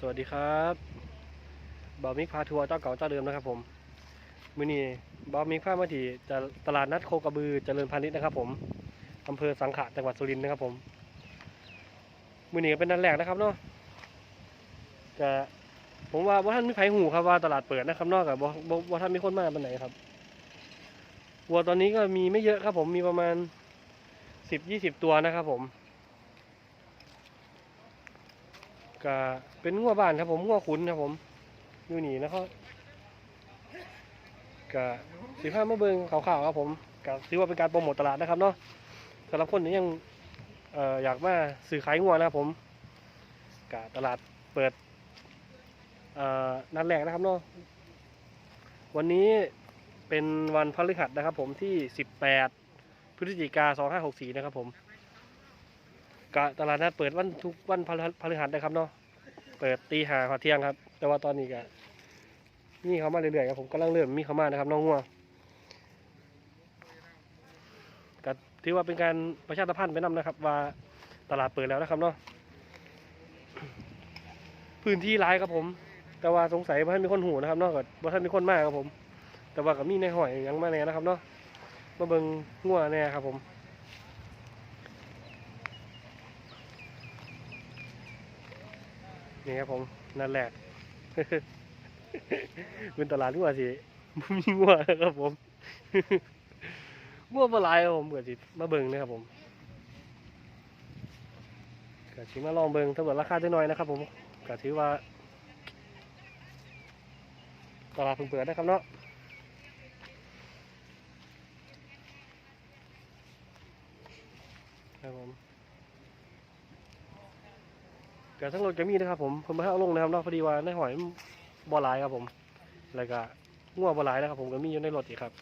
สวัสดีครับบอมิกพาทัวร์เจ้าเก่าเจ้าเดิมนะครับผมมือนี้บอมิกพามาที่จะตลาดนัดโคกระบือเจริญพาณิชย์นะครับผมอำเภอสังขะจังหวัดสุรินทร์นะครับผมมือนี้เป็นนัดแรกนะครับเนาะจะผมว่าว่าท่านมีใครหูครับว่าตลาดเปิดนะครับนอกจากว่าว่าท่านมีคนมาป็นไหนครับวัวตอนนี้ก็มีไม่เยอะครับผมมีประมาณสิบยี่สิบตัวนะครับผมก็ เป็นงัวบ้านครับผมงัวขุนครับผมอยู่นี่นะครับก็สีผ้ามาเบิงข่าวๆครับผมก็ถือว่าเป็นการโปรโมทตลาดนะครับเนาะสำหรับคนที่ยังเอ่ออยากมาซื้อขายงัวนะครับผมก็ตลาดเปิดเอ่อนัดแรกนะครับเนาะวันนี้เป็นวันพฤหัสนะครับ ผมที่ 18 พฤศจิกา2564 นะครับผมกตลาดนัดเปิดวันทุกวันพฤพฤหัสนะครับเนาะ เปิดตีหาขอเที่ยงครับ แต่ว่าตอนนี้ก็มีเขามาเรื่อยๆครับผมกำลังเริ่มมีเขามานะครับน้องงัวก็ถือว่าเป็นการประชาสัมพันธ์ไปนำนะครับ ว่าตลาดเปิดแล้วนะครับเนาะพื้นที่ร้ายครับผม แต่ว่าสงสัยว่าท่านมีคนหูนะครับเนอกจากว่าท่านมีคนมากครับผม แต่ว่าก็มีในหอยยังมาแน่นะครับเนาะมาเบิงงัวแน่ครับผม นี่ครับผม นั่นแหละเป็นตลาดงัวสิมีงัวนะครับผมงัวปลายครับผมเกิดสิมาเบิ่งนะครับผมก็ชิมาลองเบิ่งถ้าเกิดราคาได้น้อยนะครับ ผมก็ถือว่า ตลาดเพิ่งเปิดนะครับเนาะครับผม ก็ทั้งรถก็มีนะครับผมผมไม่ให้เอาลงนะครับเนอกพอดีว่าในหอยมันบ่หลายครับผมแล้วก็ง่วบ่หลายนะครับผมก็มีอยู่ในรถอีกครับ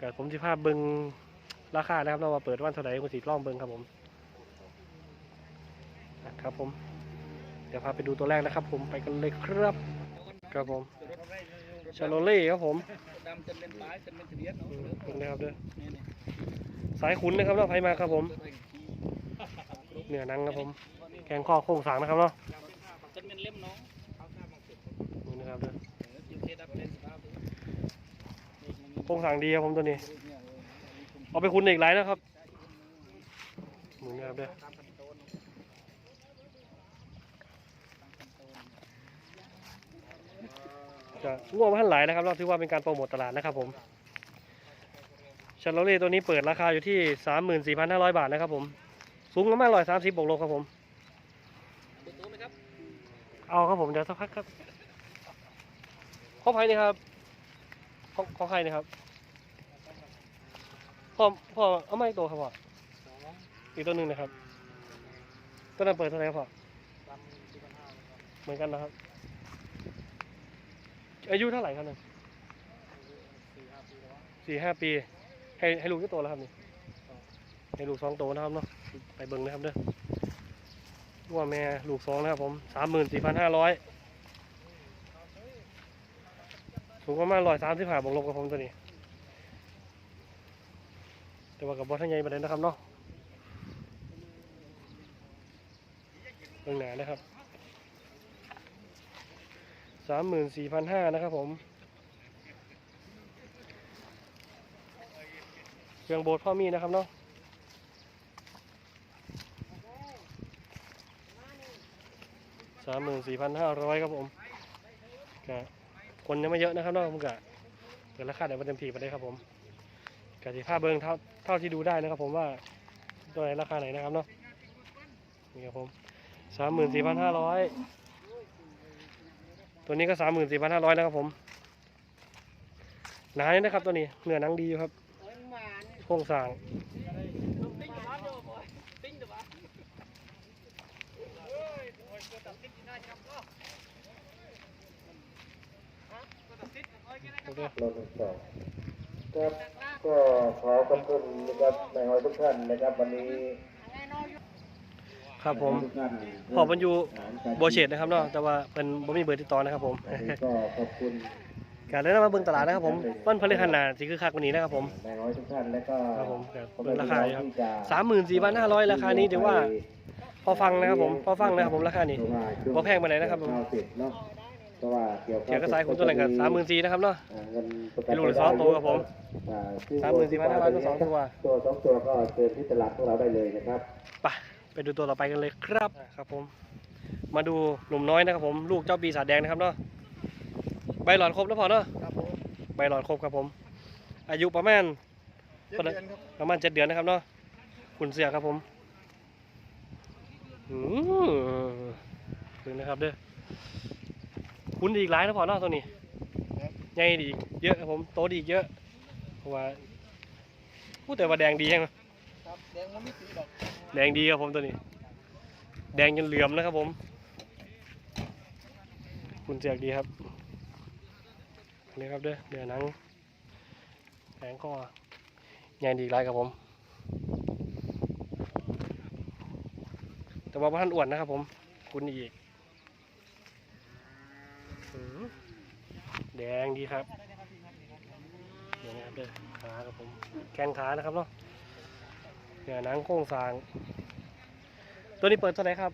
ก็ผมจะพาเบิงราคานะครับเราะว่าเปิดวันเท่าไหร่คุณสีล่องเบิงครับผมนะครับผม เดี๋ยวพาไปดูตัวแรกนะครับ ผมไปกันเลยครับครับผมชาโลเล่ครับผมดำจนเป็นปลายจนเป็นทะเบียนเนาะอืมเบิ่งนะครับเด้อนี่นี่สายขุนนะครับเนาะไฟมาครับผมตัวเองที่เนื้อหนังครับผม แกงข้อโค้งสางนะครับเนาะจนเป็นเล่มน้องนี่นะครับเด้ออยู่เทดับเป็นสภาพโค้งสางดีครับผมตัวนี้ เอาไปคุณอีกหลายนะครับหมุนนะครับเด้อจะง่วงมาทันหลายนะครับเราถือว่าเป็นการโปรโมทตลาดนะครับผมชาโลเล่ตัวนี้เปิดราคาอยู่ที่สามหมื่นสี่พันห้าร้อยบาทนะครับผม สูงประมาณร้อยสามสิบบวกลบครับผมตัวโตไหมครับ เอาครับผมเดี๋ยวสักพักครับข้อไผ่นี่ครับข้อข้อไข่นี่ครับพ่อพ่อเอาไม่ตัวครับพ่ออีกตัวหนึ่งนะครับตัวนั้นเปิดเท่าไหร่ครับพ่อเหมือนกันนะครับ อายุเท่าไหร่ครับเนี่ยสี่ห้าปีให้ให้ลูกกี่ตัวแล้วครับนี่ ให้ลูกสองโตนะครับเนาะไปเบิ้งนะครับเด้อว่าแม่ลูกสองนะครับผมสามหมื่นสี่พันห้าร้อยสูงประมาณร้อยสามสิบห้าบวกลบกับผมตัวนี้ แต่ว่ากับบอสทั้งใหญ่ประเด็นนะครับเนาะเรื่องหนานะครับสามหมื่นสี่พันห้านะครับผม เครื่องโบสถ์พ่อมีนะครับเนาะ สามหมื่นสี่พันห้าร้อยครับผมก็คนยังไม่เยอะนะครับนอกผมกะเกิดราคาเดี๋ยวมันเต็มที่ไปได้ครับผมกะที่ภาพเบิ้งเท่าเท่าที่ดูได้นะครับ ผมว่าตัวไหนราคาไหนนะครับเนาะนี่ครับผมสามหมื่นสี่พันห้าร้อยตัวนี้ก็สามหมื่นสี่พันห้าร้อยนะครับผมหนาเลยนะครับตัวนี้เนื้อนังดีอยู่ครับโครงสร้าง โอเคเราทดสอบครับก็ขอขอบคุณนะครับนายหอยทุกท่านนะครับวันนี้ครับผมทุกท่านพอบรรยูโบเชตนะครับเนาะแต่ว่าเป็นบ่มีเบอร์ติดต่อนะครับผมวันนี้ก็ขอบคุณการเล่นมาเบิ่งตลาดนะครับผมวันพฤหัสหน้าสิคือคักกว่านี้นะครับผมนายหอยทุกท่านแล้วก็ครับผมขอบเปิดราคาอยู่ครับที่จะสามหมื่นสี่พันห้าร้อยราคานี้ถือว่า พอฟังนะครับผมพอฟังนะครับผมราคานี้เพราะว่าช่วบ่แพงปานใดนะครับผมข้าว เสร็จเนาะเพราะว่าเกี่ยวเกี่ยวกับสายคุณตัวไหนกันสามหมื่นสี่นะครับเนาะ อ่าเงินประกัให้ลูกละสองตัวครับผมอ่ซึ่งสามหมื่นสี่พันห้าร้อยตัวสองตัว ตัวสองตัวก็เชิญที่ตลาดของเราได้เลยนะครับ ไปไปดูตัวต่อไปกันเลยครับครับผม มาดูหนุ่มน้อยนะครับผม ลูกเจ้าปีศาจแดงนะครับเนาะใบหลอดครบแล้วพอเนาะครับผมใบหลอดครบครับผม อายุประมาณ เจ็ดเดือนครับ ประมาณเจ็ดเดือนนะครับเนาะขุนเสือครับผมอืมดูนะครับเด้อ คุณดีอีกหลายนะพอเนาะตัวนี้ใหญ่ดีอีกเยอะครับผมโตดีอีกเยอะเพราะว่าพูดแต่ว่าแดงดียังครับแดงมันไม่สีดอกแดงดีครับผมตัวนี้ แดงจนเหลื่อมนะครับผม คุณเสือกดีครับนี่ครับเด้อเนื้อหนังแข็งก็ใหญ่ดีอีกหลายครับผม แต่ว่าพันอ้วนนะครับผมคุณอีกอืม แดงดีครับนี่นะครับเด้อขาครับผมแกนขานะครับเนาะเนื้อหนังโค้งสร้าง ตัวนี้เปิดเท่าไหร่ครับ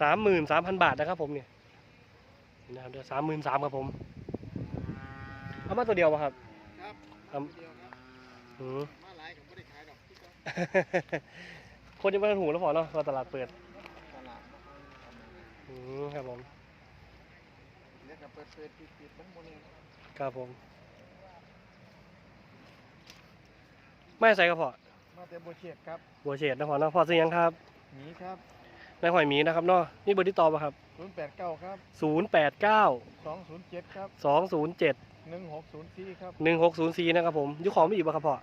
สามหมื่นสามพันบาทนะครับผมเนี่ยนี่นะครับเดี๋ยวสามหมื่นสามครับผม เอามาตัวเดียวป่ะครับครับครับเดียวครับอืมมาหลายกับไม่ได้ขายดอกที่ก็คนยังไม่ทันหูแล้วพอเนาะว่าตลาดเปิดตลาดอืมครับผม เดี๋ยวกับเปิดเปิดปิดปิดทั้งหมดนี่ครับผม ไม่ใส่กระเพาะมาแต่บัวเฉียดครับบัวเฉดนะพอเนาะพอซื้อยังครับหมีครับนายหอยหมีนะครับเนาะนี่เบอร์ที่ต่อป่ะครับ ศูนย์แปดเก้าครับศูนย์แปดเก้าสองศูนย์เจ็ดครับสองศูนย์เจ็ดหนึ่งหกศูนย์สี่ครับหนึ่งหกศูนย์สี่นะครับผมอยุคของไม่อีกป่ะครับพ่อ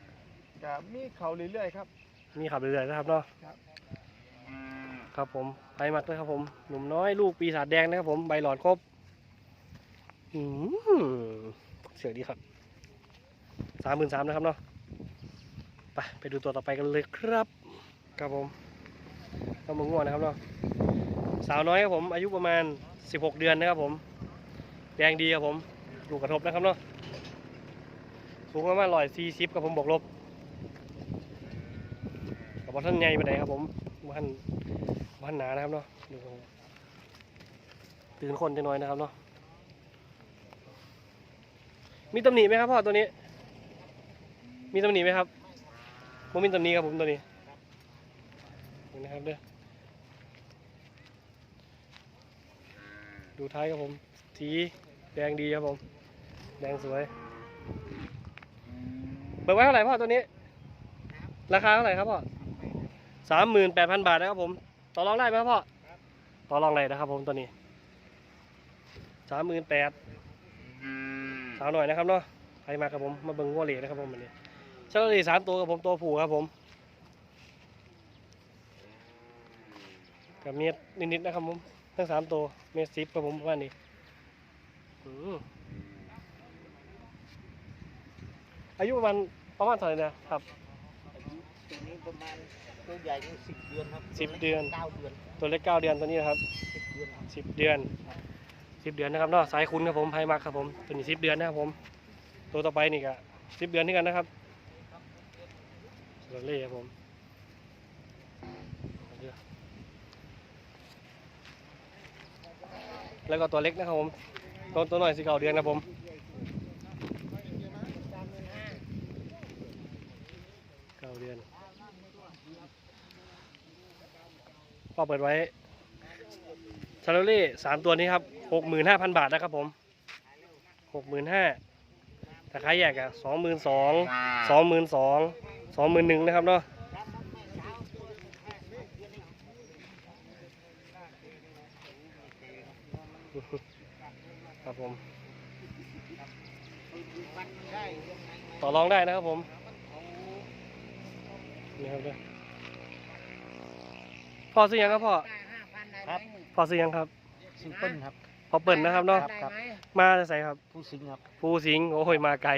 กับมีเขาเรื่อยๆครับ มีขับเรื่อยๆนะครับเนาะครับ ครับผมไปมัดเลยครับผม หนุ่มน้อยลูกปีศาจแดงนะครับผมใบหลอดครบอืม เสียงดีครับสามหมื่นสามนะครับเนาะไปไปดูตัวต่อไปกันเลยครับ ครับผมต้องมาง่วงนะครับเนาะสาวน้อยครับผม อายุประมาณสิบหกเดือนนะครับผม แดงดีครับผมลูกกระทบนะครับเนาะสูงประมาณร้อยสี่สิบครับผมบวกลบกับท่านใหญ่ไปไหนครับผมว่านว่านหนานะครับเนาะดูตื่นคนจะน้อยนะครับเนาะ มีตำหนิไหมครับพ่อตัวนี้ มีตำหนิไหมครับผมมีตำหนิครับผมตัวนี้นี่นะครับเด้อดูท้ายครับผมสีแดงดีครับผม แดงสวย เปิดไว้เท่าไหร่พ่อตัวนี้ ราคาเท่าไหร่ครับพ่อสามหมื่นแปดพันบาทนะครับผม ต่อรองได้ไหมครับพ่อ ต่อรองได้นะครับผมตัวนี้สามหมื่นแปดาวหน่อยนะครับเนาะใครมาครับผมมาเบิ่งวัวเหล่นะครับผมวันนี้เจ้าเหล่สามตัวกับผมตัวผู้ครับผมกับเมียนิดๆนะครับผมทั้งสามตัวเมียซิปครับผมประมาณนี้อืมอายุประมาณประมาณเท่าไหร่นะครับตัวนี้ประมาณตัวใหญ่นี่สิบเดือนครับสิบเดือนเก้าเดือน ตัวเล็กเก้าเดือนตัวนี้นะครับสิบเดือนครับสิบเดือน สิบเดือนนะครับเนาะสายคุณครับผมไพมักครับผมตัวนี้สิบเดือนนะครับผม ตัวต่อไปนี่ก็สิบเดือนที่กันนะครับโลเล่ครับผมแล้วก็ตัวเล็กนะครับผมตัวตัวหน่อยสิเก้าเดือนนะครับผมเก้าเดือนพอเปิดไว้ชาโลเล่สามตัวนี้ครับ หกหมื่นห้าพันบาทนะครับผมหกหมื่นห้าแต่ขายแยกอะสองหมื่นสองสองหมื่นสองสองหมื่นหนึ่งนะครับเนาะครับผม ต่อรองได้นะครับผม นี่ครับเด้อพ่อซื้อยังครับพ่อครับพ่อซื้อยังครับซิงเปิลครับ พอเปิดนะครับเนาะครับมาจะใส่ครับผู้สิงห์ครับ ภูสิงห์โอ้ยมาไกล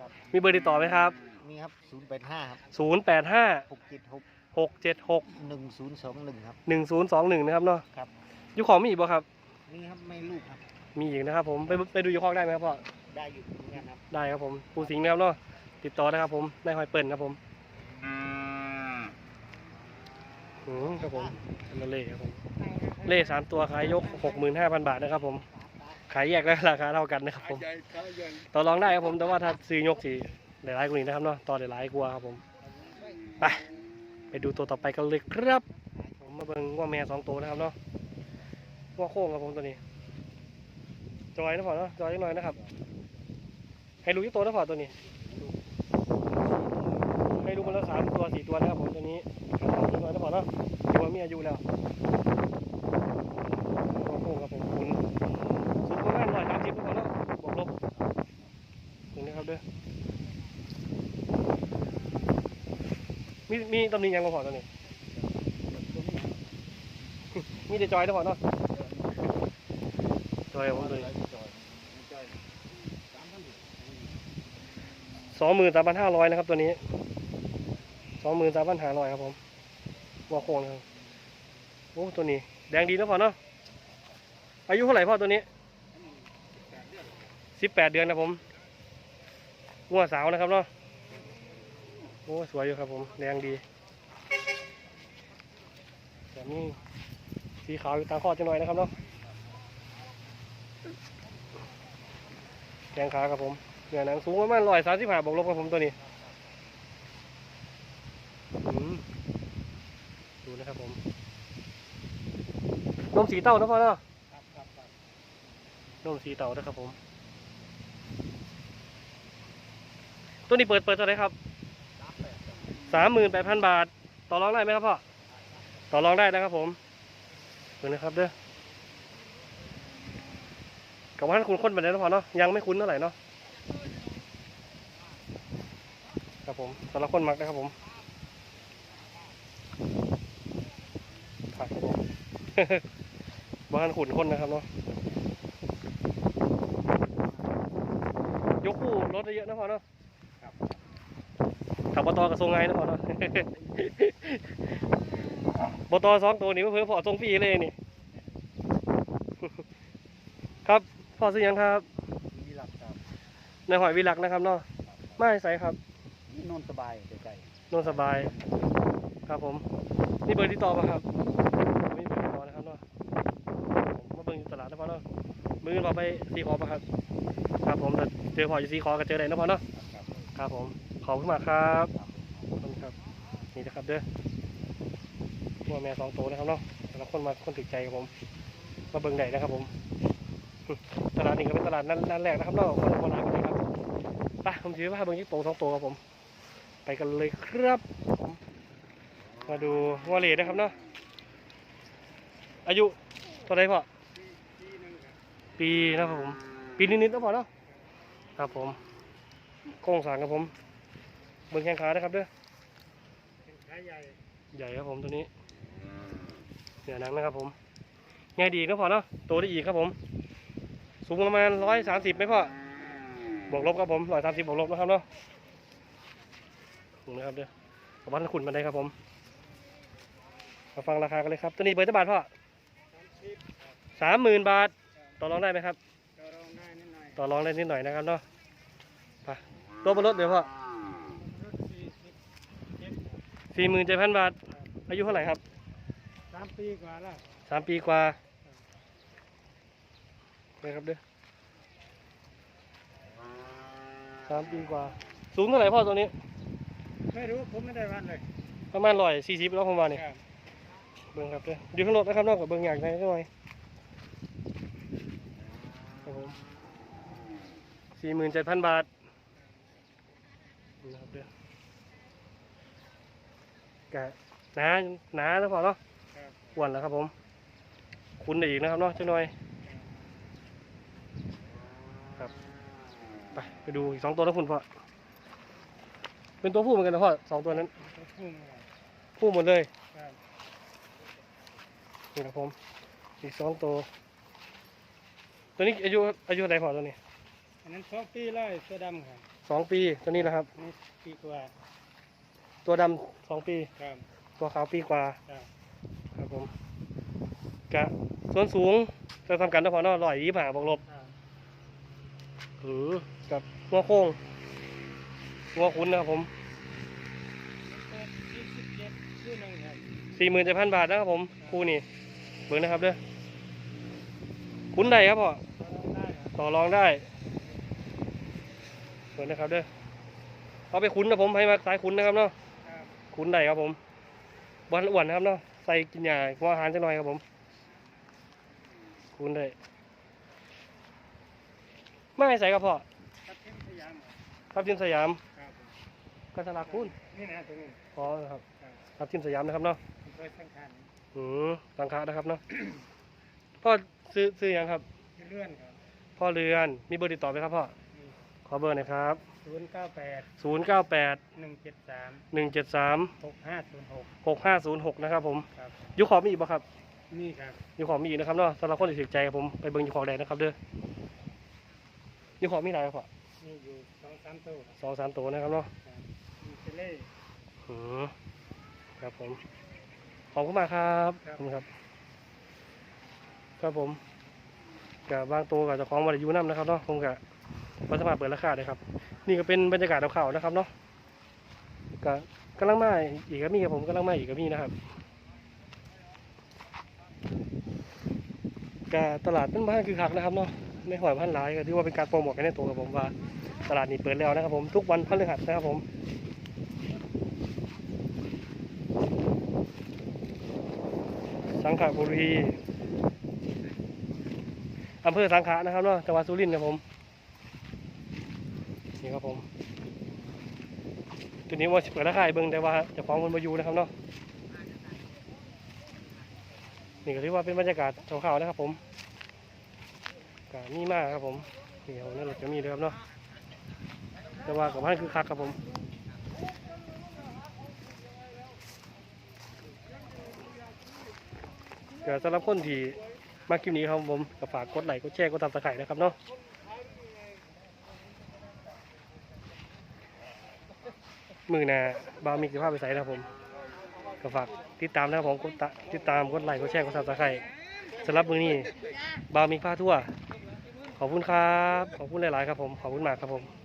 ครับ มีเบอร์ติดต่อไหมครับนี่ครับศูนย์แปดห้าครับ0 8 5 หกเจ็ดหก6 7 6 หนึ่งศูนย์สองหนึ่งครับ 1 0 2 1นะครับเนาะครับ อยูของมีอีกบ่ครับ นี่ครับไม่ลูกครับ มีอีกนะครับผมไปไปดูอยูของได้ไหมครับพ่อ ได้อยู่เหมือนกันครับ ได้ครับผมภูสิงห์นะครับเนาะติดต่อนะครับผมนายหอยเปิ่นครับผม อืมครับผมมาเล่ครับผม เล่สามตัวขายยกหกหมื่นห้าพันบาทนะครับผม ขายแยกแล้วราคาเท่ากันนะครับผมใหญ่ขาใหญ่ต่อรองได้ครับผม แต่ว่าถ้าซื้อยกสีหลายๆกว่านี้นะครับเนาะ ต่อหลายๆกว่าครับผม ไป ไปดูตัวต่อไปกันเลยครับ ผมมาเบิ่งว่าแม่สองตัวนะครับเนาะว่าโค้งครับผมตัวนี้ จอยนะพอเนาะ จอยนิดหน่อยนะครับ ให้รู้ยี่ตัวนะพอตัวนี้ ให้รู้มาแล้วสามตัวสี่ตัวนะครับผมตัวนี้ขายนิดหน่อยนะพอเนาะถือว่ามีอายุแล้วว่าโค้งครับผมคุณสูงประมาณร้อยสามสิบนะพอเนาะบวกลบนี่นะครับเด้อมีมีตำหนิยังมาพอตัวนี้มีแต่จอยนะพอเนาะจอยผมตัวนี้สองหมื่นสามพันห้าร้อยนะครับตัวนี้ สองหมื่นสามพันหาร้อยครับผมวัวโค้งนะครับโอ้ตัวนี้ แดงดีนะพอเนาะอายุเท่าไหร่พ่อตัวนี้สิบแปดเดือนนะผมงัวสาวนะครับเนาะโอ้สวยอยู่ครับผมแดงดีแบบนี้สีขาวอยู่ตามข้อจังหน่อยนะครับเนาะแดงขาครับผมเนื้อหนังสูงประมาณร้อยสามสิบห้าบวกลบครับผมตัวนี้ ดูนะครับผมนมสีเต้านะพ่อเนาะครับครับครับนมสีเต้านะครับผม ตัวนี้เปิดเปิดเท่าไหรครับสามหมื่นแปดพันบาท ต่อรองได้ไหมครับพ่อ ต่อรองได้นะครับผมดูนะครับเด้อกับว่าคุณค้นไปแล้วนะพ่อเนาะ ยังไม่คุ้นเท่าไหร่เนาะ ครับผมสำหรับคนมักนะครับผมผัก ครับผมบ้านขุนคนนะครับเนาะยกคู่รถได้เยอะนะพ่อเนาะขับบตกระทรวงไงนะพ่อเนาะบตสองตัวนี้เพื่อพอทรงฟรีเลยนี่ ครับพ่อซื้อหยังครับมีหลักครับในหอยวิลักนะครับเนาะไม่ใส่ครับนี่นอนสบายใกล้นอนสบาย ครับผม นี่เบอร์ที่ต่อป่ะครับนี่เบอร์ที่ต่อนะครับเนาะผมมาเบิ่งอยู่ตลาดนะพ่อเนาะ มือเราไปซีคอป่ะครับ ครับผมแต่เจอพออยู่ซีคอก็เจอได้นะพ่อเนาะๆครับครับผมขอบคุณมากครับขอบคุณครับนี่นะครับเด้อตัวแม่สองตัวนะครับเนาะแต่ละคนมาคนติดใจครับผมมาเบิ่งได้นะครับผมตลาดนี้ก็เป็นตลาดนั้นนั้นแรกนะครับเนาะคนโบราณกันเลยครับไปผมถือว่าเบิ่งยี่โป่งสองตัวครับผม ไปกันเลยครับผมมาดูงวเลดนะครับเนาะอายุเท่าไหรพ่อ ปีนะครับผม ปีนิดๆนะพอเนาะครับผมโครงสางครับผมเบิ่งแข้งขานะครับเด้อขาใหญ่ใหญ่ครับผมตัวนี้เหนือหนังนะครับผมง่ายดีก็พอเนาะโตได้อีกครับผม สูงประมาณร้อยสามสิบไหมพ่อบวกลบครับผมร้อยสามสิบบวกลบนะครับเนาะนี่นะครับเด้อขอบคุณคุณมาได้ครับผมมาฟังราคากันเลยครับตัวนี้เบอร์เท่าบาทพ่อสามหมื่นบาท ต่อรองได้ไหมครับก็ร้องได้นิดหน่อยต่อรองได้นิดหน่อยนะครับเนาะไปตัวบนรถเดี๋ยวพ่อรถสี่สิบเจ็ดสี่หมื่นเจ็ดพันบาท อายุเท่าไหร่ครับสามปีกว่าแล้วสามปีกว่าเลยครับเด้อสามปีกว่า สูงเท่าไหร่พ่อตัวนี้ ไม่รู้ผมไม่ได้วันเลยประมาณร้อยสี่สิบแล้วผมว่านี่ ครับเบิ้งครับเด้ออยู่ข้างรถนะครับนอกกับเบิ้งอย่างไรหน่อยครับผม สี่หมื่นเจ็ดพันบาทนี่นะครับเด้อกะหนาหนาแล้วพอเนาะครับอ้วนแล้วครับผม คุณได้อีกนะครับเนาะจังหน่อยครับไปไปดูอีกสองตัวแล้วคุณพ่อเป็นตัวผู้เหมือนกันนะพ่อสองตัวนั้นพุ่งมาผู้หมดเลยครับนี่ครับผมอีกสองตัว ตัวนี้อายุอายุอะไหรพอตัวนี้ อันนั้นสองปีแล้วไอ้ตัวดำครับสองปีตัวนี้นะครับนี่ปีกว่าตัวดำสองปี ครับตัวขาวปีกว่าครับครับผมกะส่วนสูงจะทำกันนะพอเนาะร้อยยี่สิบห้าบวกลบครับหรือกับหัวโค้งหัวคุ้นนะครับผมเปิดสี่สิบเจ็ดชื่อหนึ่งครับสี่หมื่นเจ็ดพันบาทนะครับผมคู่นี่เบิ่งนะครับเด้อคุ้นใดครับพ่อ ต่อรองได้เบิ่ง นะครับเด้อเอาไปคุ้นนะผมให้มาสายคุ้นนะครับเนาะคุ้นใดครับผมบอลอ้วนนะครับเนาะใส่กินยาหัวอาหารจังหน่อยครับผม คุ้นได้ไม่ใส่ครับพ่อครับเทมสยามครับทีมสยามครับกัสลาคุณนี่นะตรงนี้อ๋อครับครับทีมสยามนะครับเนาะอำเภอสังขารอืมสังฆะนะครับเนาะพ่อซื้อซื้อยังครับเลื่อนครับพ่อเรือนมีเบอร์ติดต่อไหมครับพ่อ ขอเบอร์หน่อยครับ ศูนย์เก้าแปดศูนย์เก้าแปดหนึ่งเจ็ดสามหนึ่งเจ็ดสามหกห้าศูนย์หกหกห้าศูนย์หกนะครับผมครับ อยุคขอมีอีกป่ะครับ นี่ครับ อยุคขอมีอีกนะครับเนาะสำหรับคนที่ถือใจครับผมไปเบิ่งอยุคขอแดงนะครับเด้ออยุคขอมีหลายครับพ่อนี่อยู่สองสามตัวสองสามตัวนะครับเนาะครับมีเจเล่ อืมครับผมขอบคุณมากครับขครัอบบคุณครับ ครับผมกับบางตัวกับเจ้าของวายุน้ำนะครับเนาะผมกับ วัสามารถเปิดราคาได้ครับ นี่ก็เป็นบรรยากาศข่าวๆนะครับเนาะก็กำลังมาอีกก็มีครับผมกำลังมาอีกก็มีนะครับก็ตลาดเป็นบ้านคือคักนะครับเนาะไม่หอยพันหลายก็ถือว่าเป็นการโปรโมทกันในตัวกับผมว่าตลาดนี้เปิดแล้วนะครับผมทุกวันพฤหัสนะครับผมสังขบุรีอำเภอสังขะนะครับเนาะจังหวัดสุรินทร์ครับผม นี่ครับผมตัวนี้ว่าสิเปิดราคาให้เบิ่งแต่ว่าจะฟ้องคนมาอยู่นะครับเนาะนี่ก็เรียกว่าเป็นบรรยากาศข่าวๆนะครับผมกานี่มากครับผมนี่ครับนี่รถจะมีเลยครับเนาะแต่ว่ากับบ้านคือคักครับผมก็สำหรับคนที่มาคลิปนี้ครับผมก็ฝากกดไลค์กดแชร์กดติดตามนะครับเนาะ มือนาบามีกิจภาพไปใส่นะครับผมก็ฝากติดตามนะครับผมกดตะติดตามกดไลค์กดแชร์กดติดตามสำหรับมือนี้บามีผ้าทั่ว ขอบคุณครับ ขอบคุณหลาย ๆ ครับผม ขอบคุณมากครับผม